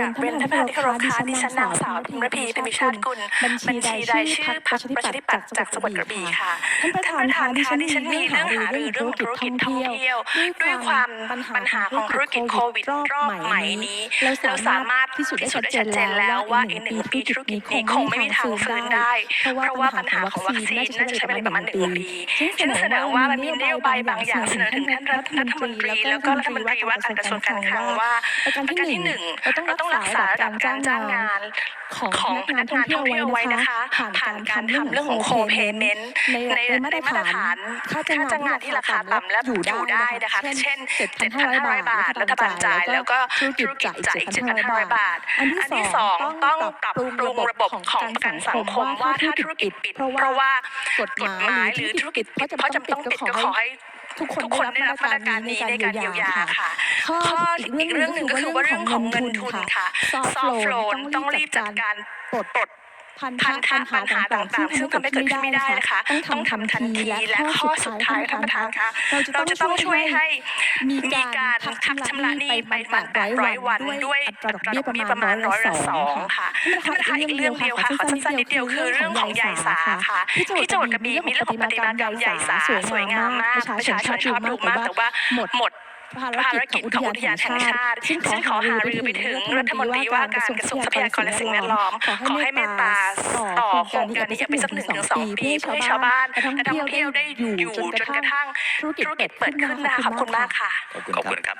กับเรีนท่านประธานที่เคารพค่ะดิฉันนางสาวธิมรพีเป็นมิชาติกุลบัญชีรายชื่อพรรประชาธิปัตย์จากสมุทรกระบี่ค่ะท่านประธานค่ะดิฉันมีเรื่องหารือเรื่องธุรกิจท่องเที่ยว ด้วยความปัญหาของธุรกิจโควิดรอบใหม่นี้เราสามารถ พิสูจน์ได้ชัดเจนแล้วว่าอีกหนึ่งปีธุรกิจนี้คงไม่มีทางฟื้นได้ เพราะว่าปัญหาของวัคซีนน่าจะใช้เวลาประมาณหนึ่งปีฉันแสดงว่ามันมีนโยบายบางอย่างเสนอถึงท่านรัฐมนตรี แล้วก็รัฐมนตรีว่าการกระทรวงการคลังว่าประการที่หนึ่งเราต้องรักษาดับการจ้างงาน ของขนักงานท่องเที่ยวไว้นะคะผ่านการทำเรื่องของโคเพเมนต์ในมาตรฐานค่าจ้างงานที่ราคาต่ำและอยู่ได้นะคะ เช่น 7,500 บาท รัฐบาลจ่าย แล้วก็ธุรกิจจ่ายอีก 7,500 บาท อันที่สองต้องปรับปรุงระบบของประกันสังคมว่าถ้าธุรกิจปิด เพราะว่า กฎหมายหรือธุรกิจเพราะจำต้องปิดก็ขอให้ ทุกคนได้รับมาตรการนี้ในการเยียวยาค่ะ ข้ออีกเรื่องหนึ่งก็คือว่าเรื่องของเงินทุนค่ะ ซอฟโลนต้องรีบจัดการปลด ทันธะปัญหาต่างๆที่ซึ่งทำให้เกิดขึ้นไม่ได้นะคะ ต้องทำทันทีและข้อสุดท้ายท่านประธานคะเราจะต้องช่วยให้มีการทักชำระหนี้ไปประมาณร้อยวันด้วยดอกเบี้ยประมาณร้อยละสองค่ะท่านประธานอีกเรื่องเดียวค่ะขอสั้นๆนิดเดียวคือเรื่องของใหญ่สาค่ะที่โจทย์กระบี่มีเรื่องของปฏิมากรรมใหญ่สาสวยงามมากประชาชนชอบดูมากแต่ว่าหมด ภารกิจของอุทยานแห่งชาติ ซึ่งขอหารือไปถึงรัฐมนตรีว่าการกระทรวงทรัพยากรและสิ่งแวดล้อม ขอให้เมตตาต่อโครงการนี้ไปสักหนึ่งถึงสองปีเพื่อให้ชาวบ้านและท่องเที่ยวได้อยู่จนกระทั่งธุรกิจเปิดขึ้นนะคะขอบคุณมากค่ะขอบคุณครับ